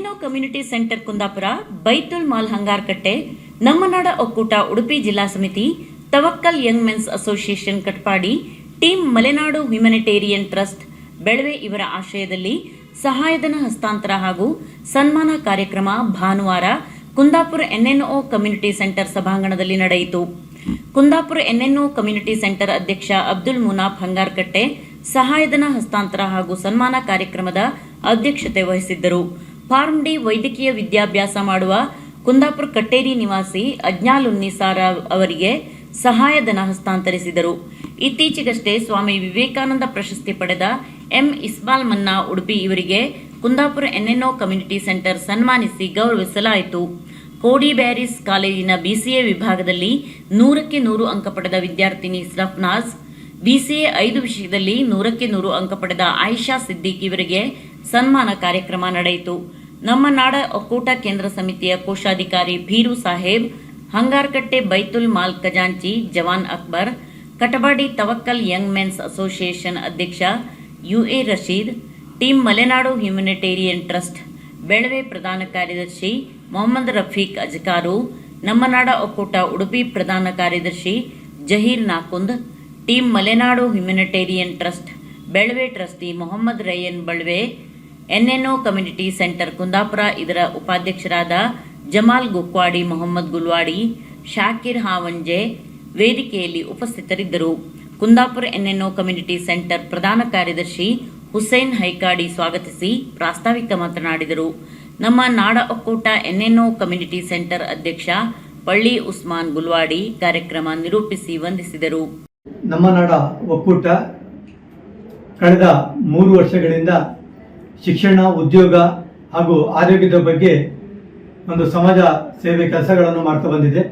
NNO community centre Kundapura Baitul Mal Hangarakatte ನಮ್ಮನಾಡ ಒಕ್ಕೂಟ ಉಡುಪಿ ಜಿಲ್ಲಾ ಸಮಿತಿ Tawakkal young men's association Katpadi team Malenadu humanitarian trust Belave ಇವರ ಆಶ್ರಯದಲ್ಲಿ ಸಹಾಯಧನ ಹಸ್ತಾಂತರ ಹಾಗೂ ಸನ್ಮಾನ ಕಾರ್ಯಕ್ರಮ ಭಾನುವಾರ ಕುಂದಾಪುರ ಎನ್ಎನ್ಒ ಕಮ್ಯುನಿಟಿ ಸೆಂಟರ್ ಸಭಾಂಗಣದಲ್ಲಿ ನಡೆಯಿತು ಕುಂದಾಪುರ ಎನ್ಎನ್ಒ ಕಮ್ಯುನಿಟಿ ಸೆಂಟರ್ ಅಧ್ಯಕ್ಷ ಅಬ್ದುಲ್ ಮುನಾಫ್ ಹಂಗಾರ್ಕಟ್ಟೆ ಸಹಾಯಧನ ಹಸ್ತಾಂತರ ಹಾಗೂ ಸನ್ಮಾನ ಕಾರ್ಯಕ್ರಮದ ಅಧ್ಯಕ್ಷತೆ ವಹಿಸಿದ್ದರು ಫಾರ್ಮ್ ಡಿ ವೈದ್ಯಕೀಯ ವಿದ್ಯಾಭ್ಯಾಸ ಮಾಡುವ ಕುಂದಾಪುರ ಕಟ್ಟೇರಿ ನಿವಾಸಿ ಅಜ್ಞಾಲ್ ಉನ್ನಿಸಾರ ಅವರಿಗೆ ಸಹಾಯಧನ ಹಸ್ತಾಂತರಿಸಿದರು. ಇತ್ತೀಚೆಗಷ್ಟೇ ಸ್ವಾಮಿ ವಿವೇಕಾನಂದ ಪ್ರಶಸ್ತಿ ಪಡೆದ ಎಂ ಇಸ್ಬಾಲ್ ಮನ್ನಾ ಉಡುಪಿ ಇವರಿಗೆ ಕುಂದಾಪುರ ಎನ್ಎನ್ಒ ಕಮ್ಯುನಿಟಿ ಸೆಂಟರ್ ಸನ್ಮಾನಿಸಿ ಗೌರವಿಸಲಾಯಿತು. ಕೋಡಿ ಬ್ಯಾರಿಸ್ ಕಾಲೇಜಿನ ಬಿಸಿಎ ವಿಭಾಗದಲ್ಲಿ ನೂರಕ್ಕೆ ನೂರು ಅಂಕ ಪಡೆದ ವಿದ್ಯಾರ್ಥಿನಿ ಸ್ರಫ್ನಾಜ್ ಬಿಸಿಎ ಐದು ವಿಷಯದಲ್ಲಿ ನೂರಕ್ಕೆ ನೂರು ಅಂಕ ಪಡೆದ ಆಯಿಷಾ ಸಿದ್ದಿಕ್ ಇವರಿಗೆ ಸನ್ಮಾನ ಕಾರ್ಯಕ್ರಮ ನಡೆಯಿತು. ನಮ್ಮ ನಾಡ ಒಕ್ಕೂಟ ಕೇಂದ್ರ ಸಮಿತಿಯ ಕೋಶಾಧಿಕಾರಿ ಭೀರು ಸಾಹೇಬ್, ಹಂಗಾರ್ಕಟ್ಟೆ ಬೈತುಲ್ ಮಾಲ್ ಖಜಾಂಚಿ Jawan Akbar Katabadi Tawakkal young men's association ಅಧ್ಯಕ್ಷ U A Rasheed team Malenadu humanitarian trust Belave ಪ್ರಧಾನ ಕಾರ್ಯದರ್ಶಿ ಮೊಹಮ್ಮದ್ ರಫೀಕ್ ಅಜ್ಕಾರು, ನಮ್ಮ ನಾಡ ಒಕ್ಕೂಟ ಉಡುಪಿ ಪ್ರಧಾನ ಕಾರ್ಯದರ್ಶಿ Zaheer Nakund team Malenadu humanitarian trust Belve trustee Mohammed Rayyan Balve NNO community centre Kundapura, ಇದರ ಉಪಾಧ್ಯಕ್ಷರಾದ ಜಮಾಲ್ ಗುಕ್ವಾಡಿ, ಮೊಹಮ್ಮದ್ ಗುಲ್ವಾಡಿ, ಶಾಕಿರ್ ಹಾವಂಜೆ ವೇದಿಕೆಯಲ್ಲಿ ಉಪಸ್ಥಿತರಿದ್ದರು. ಕುಂದಾಪುರ ಎನ್ಎನ್ಒ ಕಮ್ಯುನಿಟಿ ಸೆಂಟರ್ ಪ್ರಧಾನ ಕಾರ್ಯದರ್ಶಿ ಹುಸೇನ್ ಹೈಕಾಡಿ ಸ್ವಾಗತಿಸಿ ಪ್ರಾಸ್ತಾವಿಕ ಮಾತನಾಡಿದರು. ನಮ್ಮ ನಾಡ ಒಕ್ಕೂಟ ಎನ್ಎನ್ಒ ಕಮ್ಯುನಿಟಿ ಸೆಂಟರ್ ಅಧ್ಯಕ್ಷ ಪಳ್ಳಿ ಉಸ್ಮಾನ್ ಗುಲ್ವಾಡಿ ಕಾರ್ಯಕ್ರಮ ನಿರೂಪಿಸಿ ವಂದಿಸಿದರು. ನಮ್ಮ ನಾಡ ಒಕ್ಕೂಟ ಕಳೆದ ಮೂರು ವರ್ಷಗಳಿಂದ ಶಿಕ್ಷಣ, ಉದ್ಯೋಗ ಹಾಗೂ ಆರೋಗ್ಯದ ಬಗ್ಗೆ ಒಂದು ಸಮಾಜ ಸೇವೆ ಕೆಲಸಗಳನ್ನು ಮಾಡ್ತಾ ಬಂದಿದೆ.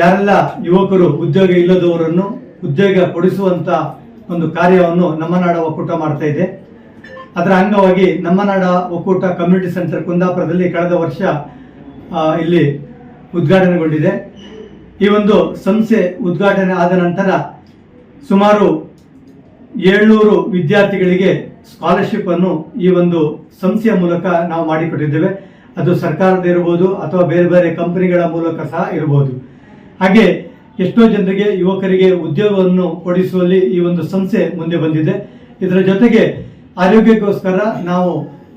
ಯಾರೆಲ್ಲ ಯುವಕರು ಉದ್ಯೋಗ ಇಲ್ಲದವರನ್ನು ಉದ್ಯೋಗ ಕೊಡಿಸುವಂತ ಒಂದು ಕಾರ್ಯವನ್ನು ನಮ್ಮ ನಾಡ ಒಕ್ಕೂಟ ಮಾಡ್ತಾ ಇದೆ. ಅದರ ಅಂಗವಾಗಿ ನಮ್ಮ ನಾಡ ಒಕ್ಕೂಟ ಕಮ್ಯುನಿಟಿ ಸೆಂಟರ್ ಕುಂದಾಪುರದಲ್ಲಿ ಕಳೆದ ವರ್ಷ ಇಲ್ಲಿ ಉದ್ಘಾಟನೆಗೊಂಡಿದೆ. ಈ ಒಂದು ಸಂಸ್ಥೆ ಉದ್ಘಾಟನೆ ಆದ ನಂತರ ಸುಮಾರು ಏಳ್ನೂರು ವಿದ್ಯಾರ್ಥಿಗಳಿಗೆ ಸ್ಕಾಲರ್ಶಿಪ್ ಅನ್ನು ಈ ಒಂದು ಸಂಸ್ಥೆಯ ಮೂಲಕ ನಾವು ಮಾಡಿಕೊಟ್ಟಿದ್ದೇವೆ. ಅದು ಸರ್ಕಾರದ ಇರಬಹುದು ಅಥವಾ ಬೇರೆ ಬೇರೆ ಕಂಪನಿಗಳ ಮೂಲಕ ಸಹ ಇರಬಹುದು ಹಾಗೆ ಎಷ್ಟೋ ಜನರಿಗೆ, ಯುವಕರಿಗೆ ಉದ್ಯೋಗವನ್ನು ಕೊಡಿಸುವಲ್ಲಿ ಈ ಒಂದು ಸಂಸ್ಥೆ ಮುಂದೆ ಬಂದಿದೆ. ಇದರ ಜೊತೆಗೆ ಆರೋಗ್ಯಕ್ಕೋಸ್ಕರ ನಾವು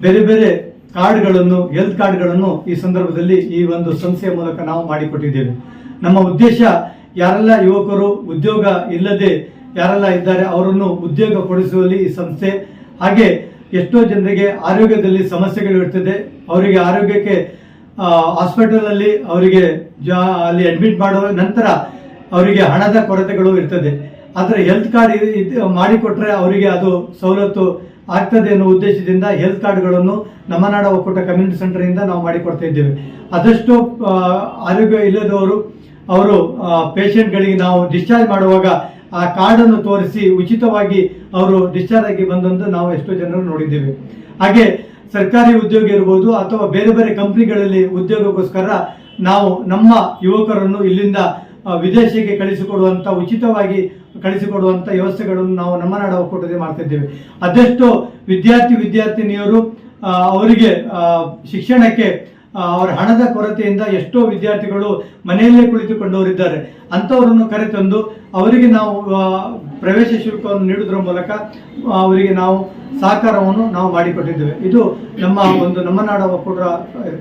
ಬೇರೆ ಬೇರೆ ಕಾರ್ಡ್ಗಳನ್ನು ಹೆಲ್ತ್ ಕಾರ್ಡ್ಗಳನ್ನು ಈ ಸಂದರ್ಭದಲ್ಲಿ ಈ ಒಂದು ಸಂಸ್ಥೆಯ ಮೂಲಕ ನಾವು ಮಾಡಿಕೊಟ್ಟಿದ್ದೇವೆ. ನಮ್ಮ ಉದ್ದೇಶ ಯಾರೆಲ್ಲ ಯುವಕರು ಉದ್ಯೋಗ ಇಲ್ಲದೆ, ಯಾರೆಲ್ಲ ಇದ್ದಾರೆ ಅವರನ್ನು ಉದ್ಯೋಗ ಕೊಡಿಸುವಲ್ಲಿ ಈ ಸಂಸ್ಥೆ ಹಾಗೆ ಎಷ್ಟೋ ಜನರಿಗೆ ಆರೋಗ್ಯದಲ್ಲಿ ಸಮಸ್ಯೆಗಳು ಇರ್ತದೆ. ಅವರಿಗೆ ಆರೋಗ್ಯಕ್ಕೆ ಹಾಸ್ಪಿಟಲ್ ಅಲ್ಲಿ ಅವರಿಗೆ ಜಾ, ಅಲ್ಲಿ ಅಡ್ಮಿಟ್ ಮಾಡುವ ನಂತರ ಅವರಿಗೆ ಹಣದ ಕೊರತೆಗಳು ಇರ್ತದೆ. ಆದರೆ ಹೆಲ್ತ್ ಕಾರ್ಡ್ ಮಾಡಿಕೊಟ್ರೆ ಅವರಿಗೆ ಅದು ಸವಲತ್ತು ಆಗ್ತದೆ ಅನ್ನೋ ಉದ್ದೇಶದಿಂದ ಹೆಲ್ತ್ ಕಾರ್ಡ್ಗಳನ್ನು ನಮ್ಮ ನಾಡ ಒಕ್ಕೂಟ ಕಮ್ಯುನಿಟಿ ಸೆಂಟರ್ ಇಂದ ನಾವು ಮಾಡಿಕೊಡ್ತಾ ಇದ್ದೇವೆ. ಆದಷ್ಟು ಆರೋಗ್ಯ ಇಲ್ಲದವರು, ಅವರು ಪೇಷಂಟ್ಗಳಿಗೆ ನಾವು ಡಿಸ್ಚಾರ್ಜ್ ಮಾಡುವಾಗ ಆ ಕಾರ್ಡನ್ನು ತೋರಿಸಿ ಉಚಿತವಾಗಿ ಅವರು ಡಿಸ್ಚಾರ್ಜ್ ಆಗಿ ಬಂದಂದು ನಾವು ಎಷ್ಟೋ ಜನರು ನೋಡಿದ್ದೇವೆ. ಹಾಗೆ ಸರ್ಕಾರಿ ಉದ್ಯೋಗ ಇರ್ಬೋದು ಅಥವಾ ಬೇರೆ ಬೇರೆ ಕಂಪ್ನಿಗಳಲ್ಲಿ ಉದ್ಯೋಗಕ್ಕೋಸ್ಕರ ನಾವು ನಮ್ಮ ಯುವಕರನ್ನು ಇಲ್ಲಿಂದ ವಿದೇಶಕ್ಕೆ ಕಳಿಸಿಕೊಡುವಂತ, ಉಚಿತವಾಗಿ ಕಳಿಸಿಕೊಡುವಂತ ವ್ಯವಸ್ಥೆಗಳನ್ನು ನಾವು ನಮ್ಮ ನಾಡ ಒಕ್ಕೂಟದಲ್ಲಿ ಮಾಡ್ತಾ ಇದ್ದೇವೆ ಅದೆಷ್ಟೋ ವಿದ್ಯಾರ್ಥಿ, ವಿದ್ಯಾರ್ಥಿನಿಯರು ಅವರಿಗೆ ಶಿಕ್ಷಣಕ್ಕೆ ಅವರ ಹಣದ ಕೊರತೆಯಿಂದ ಎಷ್ಟೋ ವಿದ್ಯಾರ್ಥಿಗಳು ಮನೆಯಲ್ಲೇ ಕುಳಿತುಕೊಂಡವರಿದ್ದಾರೆ. ಅಂಥವರನ್ನು ಕರೆತಂದು ಅವರಿಗೆ ನಾವು ಪ್ರವೇಶ ಶುಲ್ಕವನ್ನು ನೀಡುವುದರ ಮೂಲಕ ಅವರಿಗೆ ನಾವು ಸಹಕಾರವನ್ನು ನಾವು ಮಾಡಿಕೊಟ್ಟಿದ್ದೇವೆ. ಇದು ನಮ್ಮ ಒಂದು, ನಮ್ಮ ನಾಡ ಒಕ್ಕೂಟ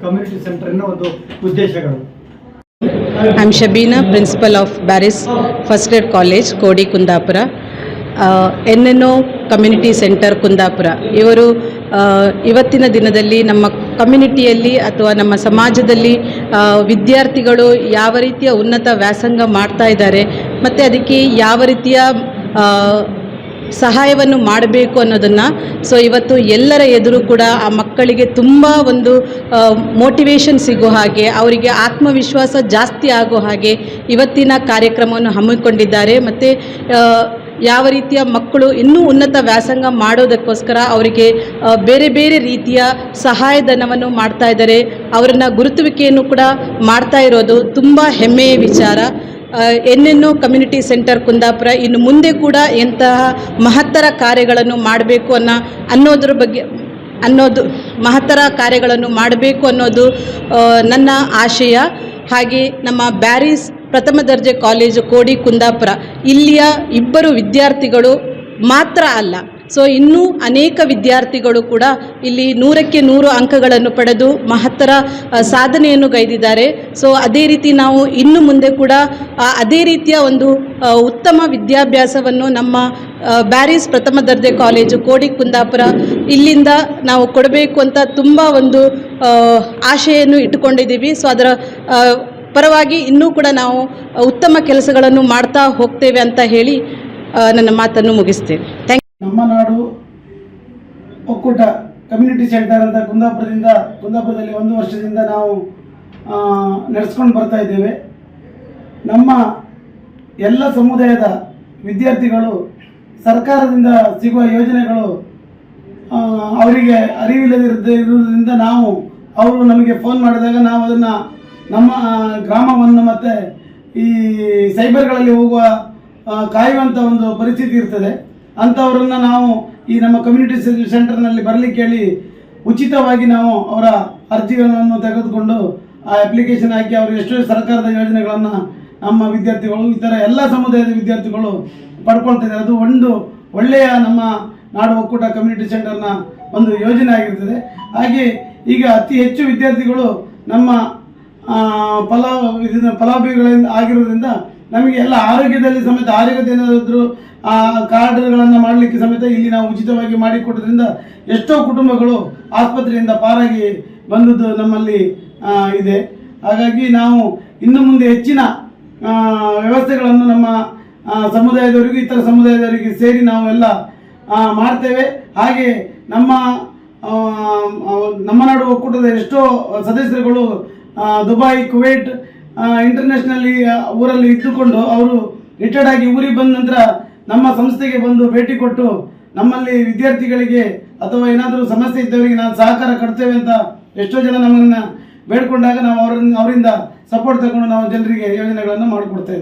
ಕಮ್ಯುನಿಟಿ ಸೆಂಟರ್ನ ಒಂದು ಉದ್ದೇಶಗಳು. I am Shabeena principal of Bearys first grade college Kodi Kundapura. N N O community centre Kundapura. ಇವರು ಇವತ್ತಿನ ದಿನದಲ್ಲಿ ನಮ್ಮ ಕಮ್ಯುನಿಟಿಯಲ್ಲಿ ಅಥವಾ ನಮ್ಮ ಸಮಾಜದಲ್ಲಿ ವಿದ್ಯಾರ್ಥಿಗಳು ಯಾವ ರೀತಿಯ ಉನ್ನತ ವ್ಯಾಸಂಗ ಮಾಡ್ತಾ ಇದ್ದಾರೆ, ಮತ್ತು ಅದಕ್ಕೆ ಯಾವ ರೀತಿಯ ಸಹಾಯವನ್ನು ಮಾಡಬೇಕು ಅನ್ನೋದನ್ನು, ಸೊ ಇವತ್ತು ಎಲ್ಲರ ಎದುರು ಕೂಡ ಆ ಮಕ್ಕಳಿಗೆ ತುಂಬ ಒಂದು ಮೋಟಿವೇಶನ್ ಸಿಗೋ ಹಾಗೆ, ಅವರಿಗೆ ಆತ್ಮವಿಶ್ವಾಸ ಜಾಸ್ತಿ ಆಗೋ ಹಾಗೆ ಇವತ್ತಿನ ಕಾರ್ಯಕ್ರಮವನ್ನು ಹಮ್ಮಿಕೊಂಡಿದ್ದಾರೆ. ಮತ್ತು ಯಾವ ರೀತಿಯ ಮಕ್ಕಳು ಇನ್ನೂ ಉನ್ನತ ವ್ಯಾಸಂಗ ಮಾಡೋದಕ್ಕೋಸ್ಕರ ಅವರಿಗೆ ಬೇರೆ ಬೇರೆ ರೀತಿಯ ಸಹಾಯಧನವನ್ನು ಮಾಡ್ತಾ ಇದ್ದಾರೆ. ಅವರನ್ನು ಗುರುತುವಿಕೆಯನ್ನು ಕೂಡ ಮಾಡ್ತಾ ಇರೋದು ತುಂಬ ಹೆಮ್ಮೆಯ ವಿಚಾರ. ಎನ್ನೆನ್ನೋ ಕಮ್ಯುನಿಟಿ ಸೆಂಟರ್ ಕುಂದಾಪುರ ಇನ್ನು ಮುಂದೆ ಕೂಡ ಎಂತಹ ಮಹತ್ತರ ಕಾರ್ಯಗಳನ್ನು ಮಾಡಬೇಕು ಅನ್ನೋ, ಅನ್ನೋದ್ರ ಬಗ್ಗೆ, ಅನ್ನೋದು ಮಹತ್ತರ ಕಾರ್ಯಗಳನ್ನು ಮಾಡಬೇಕು ಅನ್ನೋದು ನನ್ನ ಆಶಯ. ಹಾಗೆ ನಮ್ಮ ಬ್ಯಾರಿಸ್ ಪ್ರಥಮ ದರ್ಜೆ ಕಾಲೇಜು ಕೋಡಿ ಕುಂದಾಪುರ. ಇಲ್ಲಿಯ ಇಬ್ಬರು ವಿದ್ಯಾರ್ಥಿಗಳು ಮಾತ್ರ ಅಲ್ಲ. ಸೊ ಇನ್ನೂ ಅನೇಕ ವಿದ್ಯಾರ್ಥಿಗಳು ಕೂಡ ಇಲ್ಲಿ ನೂರಕ್ಕೆ ನೂರು ಅಂಕಗಳನ್ನು ಪಡೆದು ಮಹತ್ತರ ಸಾಧನೆಯನ್ನು ಗೈದಿದ್ದಾರೆ. ಸೊ ಅದೇ ರೀತಿ ನಾವು ಇನ್ನು ಮುಂದೆ ಕೂಡ ಅದೇ ರೀತಿಯ ಒಂದು ಉತ್ತಮ ವಿದ್ಯಾಭ್ಯಾಸವನ್ನು ನಮ್ಮ ಬ್ಯಾರಿಸ್ ಪ್ರಥಮ ದರ್ಜೆ ಕಾಲೇಜು ಕೋಡಿ ಕುಂದಾಪುರ ಇಲ್ಲಿಂದ ನಾವು ಕೊಡಬೇಕು ಅಂತ ತುಂಬ ಒಂದು ಆಶೆಯನ್ನು ಇಟ್ಟುಕೊಂಡಿದ್ದೀವಿ. ಸೊ ಅದರ ಪರವಾಗಿ ಇನ್ನೂ ಕೂಡ ನಾವು ಉತ್ತಮ ಕೆಲಸಗಳನ್ನು ಮಾಡ್ತಾ ಹೋಗ್ತೇವೆ ಅಂತ ಹೇಳಿ ನನ್ನ ಮಾತನ್ನು ಮುಗಿಸ್ತೇನೆ. ಥ್ಯಾಂಕ್ ನಮ್ಮ ನಾಡು ಒಕ್ಕೂಟ ಕಮ್ಯುನಿಟಿ ಸೆಂಟರ್ ಅಂತ ಕುಂದಾಪುರದಿಂದ, ಕುಂದಾಪುರದಲ್ಲಿ ಒಂದು ವರ್ಷದಿಂದ ನಾವು ನಡೆಸ್ಕೊಂಡು ಬರ್ತಾ ಇದ್ದೇವೆ. ನಮ್ಮ ಎಲ್ಲ ಸಮುದಾಯದ ವಿದ್ಯಾರ್ಥಿಗಳು, ಸರ್ಕಾರದಿಂದ ಸಿಗುವ ಯೋಜನೆಗಳು ಅವರಿಗೆ ಅರಿವಿಲ್ಲದಿರದೇ ಇರುವುದರಿಂದ ನಾವು, ಅವರು ನಮಗೆ ಫೋನ್ ಮಾಡಿದಾಗ ನಾವು ಅದನ್ನು ನಮ್ಮ ಗ್ರಾಮವನ್ನು ಮತ್ತು ಈ ಸೈಬರ್ಗಳಲ್ಲಿ ಹೋಗುವ ಕಾಯುವಂಥ ಒಂದು ಪರಿಸ್ಥಿತಿ ಇರ್ತದೆ. ಅಂಥವರನ್ನು ನಾವು ಈ ನಮ್ಮ ಕಮ್ಯುನಿಟಿ ಸೆಂಟರ್ನಲ್ಲಿ ಬರಲಿಕ್ಕೆ ಹೇಳಿ ಉಚಿತವಾಗಿ ನಾವು ಅವರ ಅರ್ಜಿಗಳನ್ನು ತೆಗೆದುಕೊಂಡು ಆ ಅಪ್ಲಿಕೇಶನ್ ಹಾಕಿ ಅವರು ಎಷ್ಟೋ ಸರ್ಕಾರದ ಯೋಜನೆಗಳನ್ನು ನಮ್ಮ ವಿದ್ಯಾರ್ಥಿಗಳು, ಇತರ ಎಲ್ಲ ಸಮುದಾಯದ ವಿದ್ಯಾರ್ಥಿಗಳು ಪಡ್ಕೊಳ್ತಿದ್ದಾರೆ. ಅದು ಒಂದು ಒಳ್ಳೆಯ ನಮ್ಮ ನಾಡು ಒಕ್ಕೂಟ ಕಮ್ಯುನಿಟಿ ಸೆಂಟರ್ನ ಒಂದು ಯೋಜನೆ ಆಗಿರ್ತದೆ. ಹಾಗೆ ಈಗ ಅತಿ ಹೆಚ್ಚು ವಿದ್ಯಾರ್ಥಿಗಳು ನಮ್ಮ ಫಲ, ಇದನ್ನ ಫಲಾಭಿಗಳಿಂದ ಆಗಿರೋದ್ರಿಂದ ನಮಗೆ ಎಲ್ಲ ಆರೋಗ್ಯದಲ್ಲಿ ಸಮೇತ ಆರೋಗ್ಯದ ಏನಾದರೂ ಆ, ಕಾರ್ಡ್ಗಳನ್ನು ಮಾಡಲಿಕ್ಕೆ ಸಮೇತ ಇಲ್ಲಿ ನಾವು ಉಚಿತವಾಗಿ ಮಾಡಿಕೊಡೋದ್ರಿಂದ ಎಷ್ಟೋ ಕುಟುಂಬಗಳು ಆಸ್ಪತ್ರೆಯಿಂದ ಪಾರಾಗಿ ಬಂದದ್ದು ನಮ್ಮಲ್ಲಿ ಇದೆ. ಹಾಗಾಗಿ ನಾವು ಇನ್ನು ಮುಂದೆ ಹೆಚ್ಚಿನ ವ್ಯವಸ್ಥೆಗಳನ್ನು ನಮ್ಮ ಸಮುದಾಯದವರಿಗೂ, ಇತರ ಸಮುದಾಯದವರಿಗೆ ಸೇರಿ ನಾವು ಎಲ್ಲ ಮಾಡ್ತೇವೆ. ಹಾಗೆ ನಮ್ಮ ನಮ್ಮ ನಾಡು ಒಕ್ಕೂಟದ ಎಷ್ಟೋ ಸದಸ್ಯರುಗಳು ದುಬೈ ಕುವೈಟ್ ಇಂಟರ್ನ್ಯಾಷನಲ್ಲಿ ಊರಲ್ಲಿ ಇದ್ದುಕೊಂಡು ಅವರು ರಿಟೈರ್ಡ್ ಆಗಿ ಊರಿಗೆ ಬಂದ ನಂತರ ನಮ್ಮ ಸಂಸ್ಥೆಗೆ ಬಂದು ಭೇಟಿ ಕೊಟ್ಟು ನಮ್ಮಲ್ಲಿ ವಿದ್ಯಾರ್ಥಿಗಳಿಗೆ ಅಥವಾ ಏನಾದರೂ ಸಮಸ್ಯೆ ಇದ್ದವರಿಗೆ ನಾವು ಸಹಕಾರ ಕೊಡ್ತೇವೆ ಅಂತ ಎಷ್ಟೋ ಜನ ನಮ್ಮನ್ನು ಬೇಡ್ಕೊಂಡಾಗ ನಾವು ಅವರಿಂದ ಸಪೋರ್ಟ್ ತಗೊಂಡು ನಾವು ಜನರಿಗೆ ಯೋಜನೆಗಳನ್ನು ಮಾಡಿಕೊಡ್ತೇವೆ.